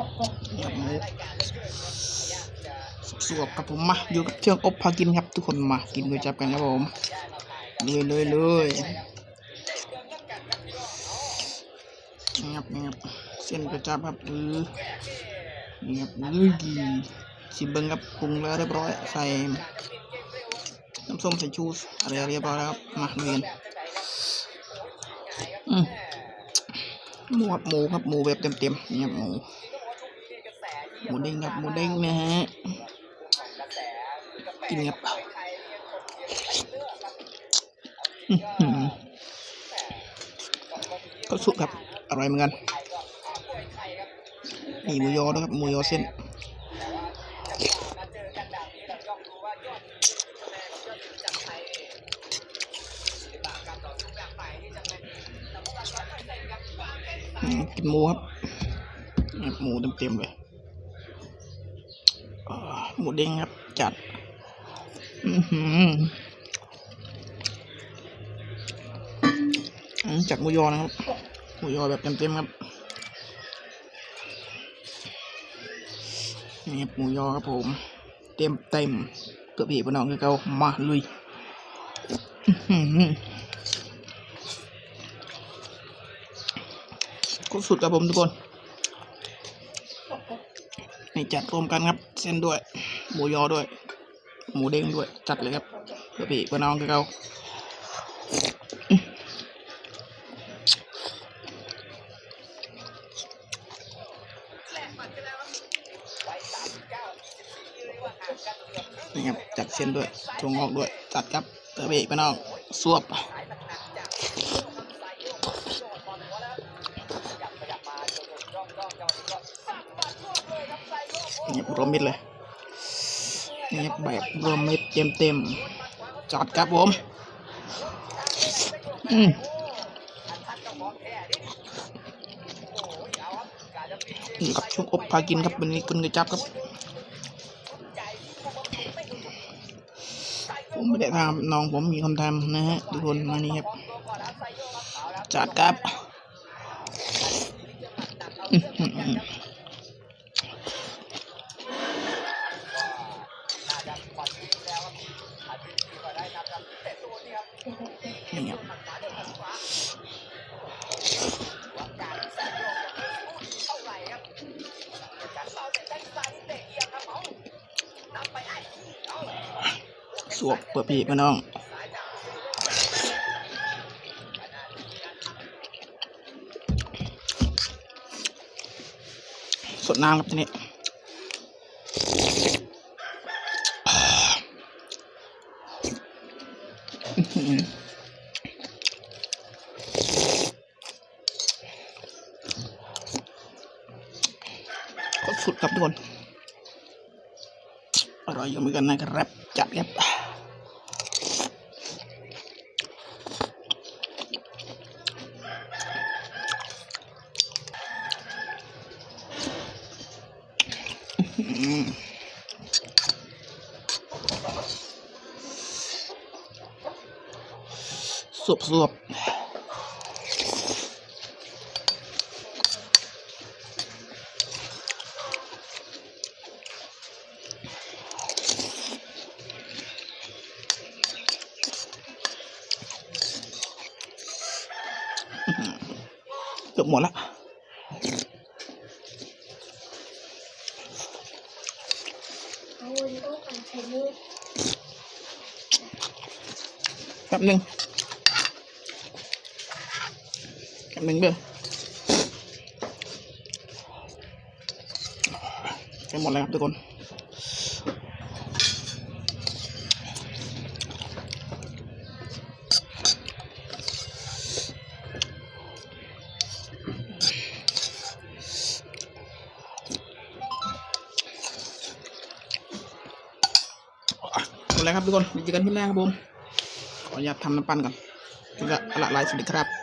ครับหมูสวบกับผมมาอยู่กับเชือกอบพากินครับ ทุกคนมากินก๋วยจับกันครับผมเลยเลยเลยนี่ครับนี่ครับเส้นก๋วยจับครับเออนี่ครับเออดีชิมเบิ้งครับปรุงแล้วเรียบร้อยใส่น้ำส้มใส่ชูอะไรเรียบร้อยแล้วครับมาเรียนอืมหมูครับหมูครับหมูแบบเต็มๆนี่ครับหมู หมูเด้งครับหมูเด้งนะฮะกินครับอื้อหือก็สุกครับอร่อยเหมือนกันมีหมูยอด้วยครับหมูยอเส้นอืมกินหมูครับนี่หมูเต็มๆเลยอ่า หมูเด้งครับจัด อือหือจากหมูยอนะครับหมูยอแบบเต็มๆครับนี่หมูยอครับผม เต็มเต็มๆตัวพี่พี่น้องคือเขามาลุยอือหือก็สุดครับผมทุกคน นี่จัดรวมกันครับ เส้นด้วย หมูยอด้วย หมูเด้งด้วย จัดเลยครับเพื่อพี่เพื่อน้องกับเรานี่ครับจัดเส้นด้วยทงออกด้วย จัดครับเพื่อพี่เพื่อน้องสวบ นี่รวมมิดเลยนี่แบบรวมมิดเต็มเต็มๆจอดครับผมอืมนี่ครับช่วงอบพากินครับเป็นนี้คุณกระจับครับผมไม่ได้ทำน้องผมมีคนทำนะฮะทุกคนมานี่ครับจัดครับ นี่ครับสวบเปิดปีกมาน้องสดน้ำครับทีนี้ อื้อหือ โคตรสุดครับทุกคน อร่อยอยู่เหมือนกันนะครับ จัดครับอื้อหือส วบสวบเกือบหมดละเอาวันนี้ต้องการใช้มือแป๊บหนึ่ง แป๊บหนึ่งเด้อจะหมดแล้วครับทุกคนหมดแล้วครับทุกคนเจอกันที่แรกครับผม ขออนุญาตทำน้ำปั้นก่อนแล้วก็ละลายสวัสดีครับ